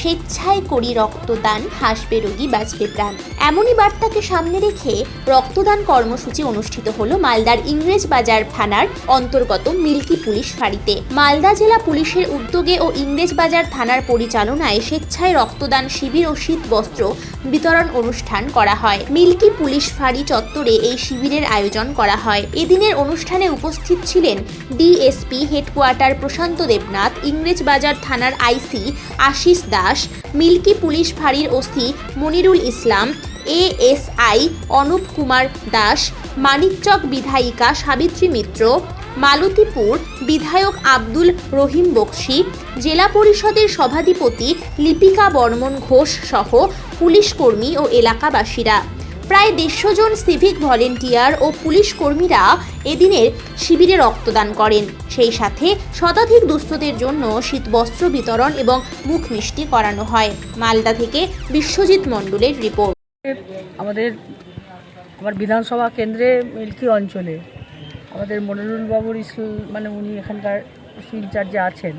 স্বেচ্ছায় করি রক্তদান হাসবে রোগী বাঁচবে প্রাণ। এমনই বার্তাকে সামনে রেখে রক্তদান কর্মসূচি অনুষ্ঠিত হলো মালদার ইংরেজ বাজার থানার অন্তর্গত মিল্কি পুলিশ ফাঁড়িতে। মালদা জেলা পুলিশের উদ্যোগে ও ইংরেজ বাজার থানার পরিচালনায় স্বেচ্ছায় রক্তদান শিবির ও শীত বস্ত্র বিতরণ অনুষ্ঠান করা হয়। মিল্কি পুলিশ ফাঁড়ি চত্বরে এই শিবিরের আয়োজন করা হয়। এদিনের অনুষ্ঠানে উপস্থিত ছিলেন ডিএসপি হেডকোয়ার্টার প্রশান্ত দেবনাথ, ইংরেজ বাজার থানার আইসি আশিস দাস মিল্কি পুলিশ ফাঁড়ির ওসি মনিরুল ইসলাম, এএসআই অনুপ কুমার দাস, মানিকচক বিধায়িকা সাবিত্রী মিত্র, মালতীপুর বিধায়ক আব্দুল রহিম বক্সি, জেলা পরিষদের সভাধিপতি লিপিকা বর্মন ঘোষ সহ পুলিশ কর্মী ও এলাকাবাসীরা। প্রায় দেড়শো জন সিভিক ভলেন্টিয়ার ও পুলিশ কর্মীরা এদিনের শিবিরে রক্তদান করেন। সেই সাথে শতাধিক দুস্থদের জন্য শীতবস্ত্র বিতরণ এবং মুখ মিষ্টি করানো হয়। মালদা থেকে বিশ্বজিৎ মণ্ডলের রিপোর্ট। আমাদের আমার বিধানসভা কেন্দ্রে মিল্কি অঞ্চলে আমাদের মনিরুল বাবুর ইসল মানে উনি এখানকার ইনচার্জে আছেন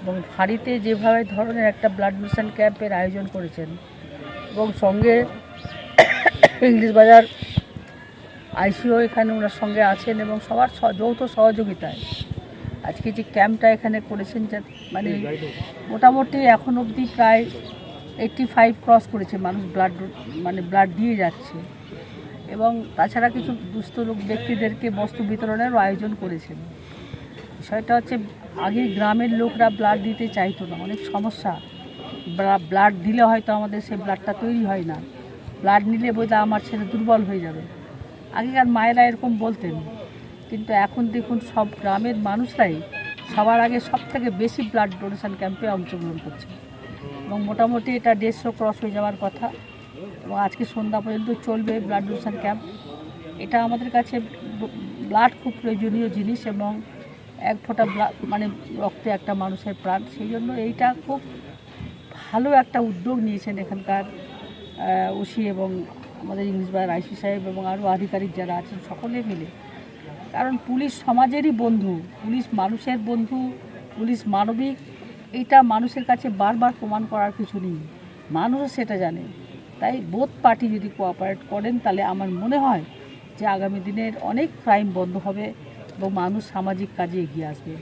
এবং ফাঁড়িতে যেভাবে ধরনের একটা ব্লাড ডোনেশন ক্যাম্পের আয়োজন করেছেন এবং সঙ্গে ইংলিশ বাজার, আইসিও এখানে ওনার সঙ্গে আছেন এবং সবার যৌথ সহযোগিতায়। আজকে যে ক্যাম্পটা এখানে করেছেন যা মানে মোটামুটি এখন অবধি প্রায় এইটটি ফাইভ ক্রস করেছে মানুষ ব্লাড মানে ব্লাড দিয়ে যাচ্ছে। এবং তাছাড়া কিছু দুস্থ লোক ব্যক্তিদেরকে বস্ত্র বিতরণেরও আয়োজন করেছেন। বিষয়টা হচ্ছে, আগে গ্রামের লোকরা ব্লাড দিতে চাইতো না। অনেক সমস্যা। ব্লাড দিলে হয়তো আমাদের সেই ব্লাডটা তৈরি হয় না। ব্লাড নিলে বোধহয় আমার ছেলে দুর্বল হয়ে যাবে। আগেকার মায়েরা এরকম বলতেন। কিন্তু এখন দেখুন, সব গ্রামের মানুষরাই সবার আগে সব থেকে বেশি ব্লাড ডোনেশন ক্যাম্পে অংশগ্রহণ করছে। এবং মোটামুটি এটা দেড়শো ক্রস হয়ে যাওয়ার কথা। এবং আজকে সন্ধ্যা পর্যন্ত চলবে ব্লাড ডোনেশন ক্যাম্প এটা আমাদের কাছে ব্লাড খুব প্রয়োজনীয় জিনিস এবং এক ফোঁটা মানে রক্তে একটা মানুষের প্রাণ। সেই জন্য এইটা খুব ভালো একটা উদ্যোগ নিয়েছেন এখানকার ওসি এবং আমাদের ইংলিশ বাজার আইসি সাহেব এবং আরও আধিকারিক যারা আছেন, সকলে মিলে। কারণ পুলিশ সমাজেরই বন্ধু, পুলিশ মানুষের বন্ধু, পুলিশ মানবিক, এইটা মানুষের কাছে বারবার প্রমাণ করার কিছু নেই। মানুষও সেটা জানে। তাই বোধ পার্টি যদি কোঅপারেট করেন, তাহলে আমার মনে হয় যে আগামী দিনের অনেক ক্রাইম বন্ধ হবে এবং মানুষ সামাজিক কাজে এগিয়ে আসবে।